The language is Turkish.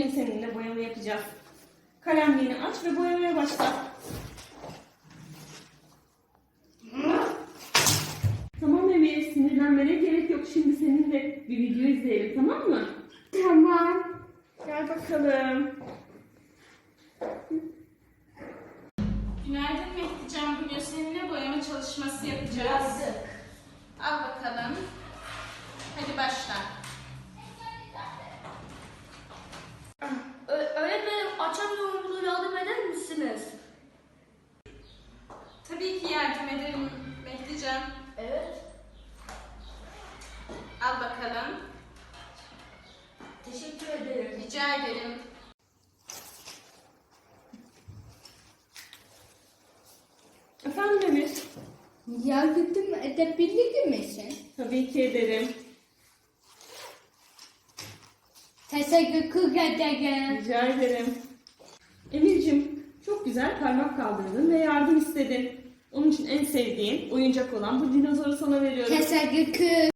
Bugün seninle boyama yapacağız. Kalemliğini aç ve boyamaya başla. Tamam Emir, sinirlenmene gerek yok. Şimdi seninle bir video izleyelim, tamam mı? Tamam. Gel bakalım. Günaydın Mehdican. Bugün seninle boyama çalışması yapacağız. Al Tabii ki yardım ederim Mehdican. Evet. Al bakalım. Teşekkür ederim. Rica ederim. Efendim Emir? Yardım edebilir misin? Tabii ki ederim. Teşekkür ederim. Rica ederim. Güzel parmak kaldırdın ve yardım istedin. Onun için en sevdiğin oyuncak olan bu dinozoru sana veriyorum. Teşekkür.